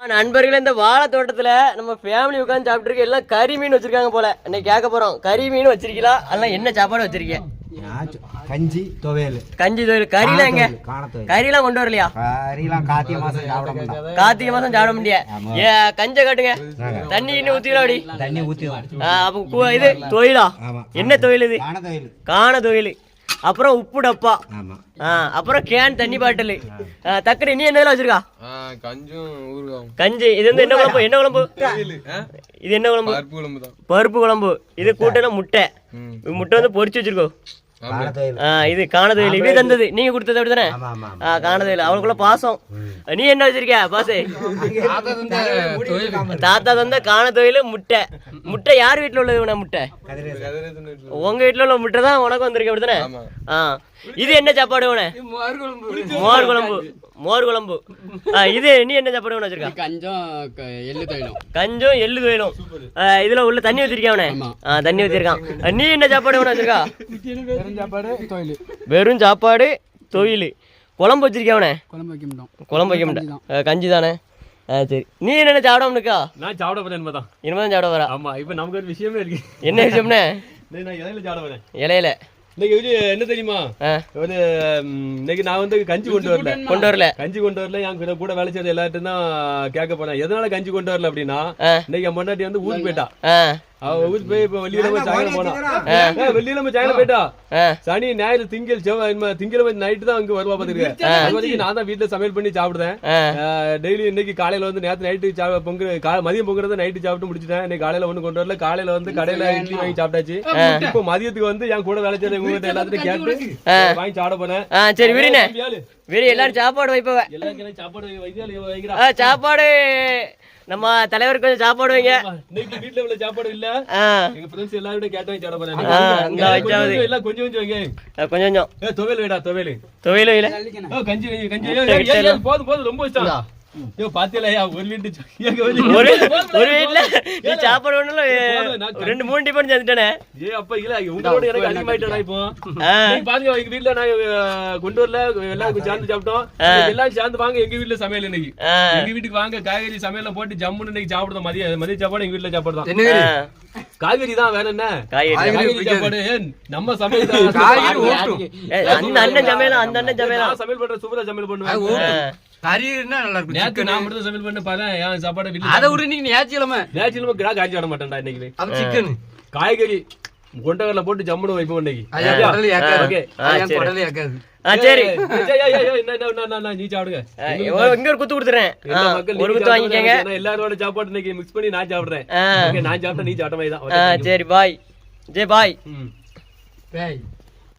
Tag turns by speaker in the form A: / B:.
A: நண்பர்களே இந்த வாழை தோட்டத்துல நம்ம ஃபேமிலி உட்காந்து சாப்பிட்டுருக்க எல்லாம் கறி மீன் வச்சிருக்காங்க போல. இன்னைக்கு கேட்க போறோம். கறி மீன் வச்சிருக்கீங்களா? அதெல்லாம் என்ன சாப்பாடு வச்சிருக்கீங்க?
B: கஞ்சி துவையல்.
A: கஞ்சி தொழில் கறிலாம் எங்க? கறிலாம் கொண்டு வரலையா?
B: கறிலாம் கார்த்திகை மாசம் சாப்பிட மாட்டோம்.
A: கார்த்திகை மாசம் சாப்பிட முடியாது ஏ கஞ்ச காட்டுங்க. தண்ணி இன்னும் ஊத்திக்கலாம் அப்படி
B: தண்ணி
A: ஆ, அப்ப இது தொழிலா என்ன தொழில் இது?
B: காணத்துவையல்
A: காண தொழில் அப்புறம் உப்பு டப்பா. அப்புறம் கேன் தண்ணி பாட்டில். தக்கடி நீ என்ன வச்சிருக்கா? கஞ்சி இது வந்து என்ன குழம்பு? என்ன குழம்பு? இது என்ன குழம்பு?
C: பருப்பு குழம்பு தான்
A: பருப்பு குழம்பு. இது கூட்டல முட்டை. முட்டை வந்து பொரிச்சு வச்சிருக்கோ.
B: காணத்துவையல்
A: ஆ, இது காணதுயில். இது தந்தது. நீங்க கொடுத்தது அப்படிதானே
B: ஆமா ஆமா
A: ஆ காணதுயில். அவளுக்குள்ள பாசம். நீ என்ன வச்சிருக்க பாசே. தாத்தா தந்த காண தொழில் முட்டை. முட்டை யார் வீட்டுல உள்ளது உன முட்டை. உங்க வீட்டுல உள்ள முட்டை தான் உனக்கு வந்திருக்கு அப்படிதானே இது என்ன சாப்பாடு உன மோர் குழம்பு. மோர் குழம்பு ஆ, இது நீ என்ன சாப்பாடு வச்சிருக்கா?
D: கஞ்சம் எள்ளு தைலம்
A: கஞ்சும் எள்ளு துவையிலும் ஆ, இதுல உள்ள தண்ணி ஊத்திருக்கான் அவனே? ஆ, தண்ணி ஊத்திருக்கான். நீ என்ன சாப்பாடு வச்சிருக்கா
D: சாப்பாடு தொழில்
A: வெறும் சாப்பாடு தொழில் குழம்பு வச்சிருக்கியா அவனே?
D: குழம்பு வைக்க மாட்டோம்.
A: குழம்பு வைக்க மாட்டேன். கஞ்சி தானே ஆ சரி. நீ என்ன சாப்பிடாம இருக்கா?
E: நான் சாப்பிட போறேன் தான்
A: இனிமே தான் சாப்பிட வரா
E: ஆமா இப்ப நமக்கு ஒரு விஷயமே இருக்கு.
A: என்ன விஷயம்னே?
E: நான் இலையில சாப்பிட போறேன்.
A: இலையில.
E: இன்னைக்கு வந்து என்ன தெரியுமா? ஒரு இன்னைக்கு நான் வந்து கஞ்சி கொண்டு வரல.
A: கொண்டு வரல.
E: கஞ்சி கொண்டு வரல. என் கூட கூட வேலை செய்யற எல்லார்ட்டும் தான் கேட்க போனேன் எதனால கஞ்சி கொண்டு வரல அப்படின்னா. இன்னைக்கு என் பொண்டாட்டி வந்து ஊருக்கு போயிட்டா. ஊருக்கு போய் இப்ப சாயங்காலம் ஏ, வெள்ளிக்கிழமை சாயங்காலம் போயிட்டா?
A: ஆ.
E: சனி ஞாயிறு திங்கள் செவ்வாய் நைட்டு தான் அங்க வருவா வரைக்கும் நான் தான் வீட்டுல சமையல் பண்ணி சாப்பிடுறேன். டெய்லி இன்னைக்கு காலையில வந்து நேத்து நைட்டு பொங்கு கா- மதியம் பொங்குறத நைட்டு சாப்பிட்டு முடிச்சிட்டேன். இன்னைக்கு காலையில ஒண்ணு கொண்டு வரல. காலையில வந்து கடையில இட்லி வாங்கி சாப்பிட்டாச்சு. இப்போ மதியத்துக்கு வந்து என் கூட வேலை செய்யற இவங்க எல்லாத்தையும் கேட்டு வாங்கி சாப்பிட போனேன்
A: சரி விரி எல்லாரும் சாப்பாடு வைப்பவ
E: சாப்பாடு
A: சாப்பாடு. நம்ம தலைவருக்கு கொஞ்சம் சாப்பாடு வைங்க.
E: இன்னைக்கு வீட்டுல உள்ள சாப்பாடு இல்ல? எங்க ஃப்ரெண்ட்ஸ் எல்லாரும் கேட்டு வாங்கி சாப்பிட
A: இந்த வைச்சாவது.
E: எல்லாம் கொஞ்சம் கொஞ்சம் வைங்க.
A: கொஞ்சம் கொஞ்சம்.
E: துவையல் வேடா துவையல்.
A: தொழில் இல்லை
E: கஞ்சி கஞ்சி போதும் போதும் ரொம்ப இஷ்டம். ஐயோ பாத்தியலையா ஒரு லிட்டர் சா- ஏங்க, ஒரு
A: ஒரு
E: லிட்டர்
A: ஒரு வீட்ல நீ சாப்பாடு ஒண்ணுல ரெண்டு மூணு சேர்ந்துட்டானே.
E: ஏ அப்ப இல்ல உங்களோட எனக்கு அதிகமாயிட்டா இப்போ. பாருங்க எங்க வீட்ல நான் கொண்டு வரல எல்லாரும் சேர்ந்து சாப்பிட்டோம். எல்லாரும் சேர்ந்து வாங்க எங்க வீட்ல சமையல் இன்னைக்கு. எங்க வீட்டுக்கு வாங்க காய்கறி சமையல்ல போட்டு ஜம்முன்னு இன்னைக்கு சாப்பிடுறோம். மதிய மதிய சாப்பாடு எங்க வீட்ல சாப்பாடு தான். காய்கறி தான் வேற என்ன?
A: காய்கறி
E: காய்கறி சாப்பாடு நம்ம சமையல்
A: அந்த அண்ணன் சமையலும் அந்த அண்ணன் சமையலும்
E: நான் சமையல் பண்றேன் சூப்பரா சமையல் பண்ணுவேன்.
D: கறினா நல்லா இருக்கும்.
E: நேத்து நான் மட்டும் தான் சமையல் பண்ண பாரு சாப்பாடு
D: அதை விட நீங்க ஞாயிற்றுக்கிழமை.
E: நேச்சுரலமா கிரா காய்ச்சி விட மாட்டேன்டா இன்னைக்கு
D: அது சிக்கன்
E: காய்கறி கொண்டகடல போட்டு ஜம்முன்னு வைப்போம் இன்னைக்கு.
A: சரி.
E: நீ சாப்பிடுங்க.
A: ஒரு குத்து கொடுத்துறேன். ஒரு குத்து. வாங்கிக்கங்க.
E: எல்லாரோட சாப்பாடு இன்னைக்கு மிக்ஸ் பண்ணி நான் சாப்பிடுறேன். நான் சாப்பிட்டா நீ சாப்பிட்ட மாதிரி தான்.
A: சரி பாய் ஜெய் பாய்.
D: பேய்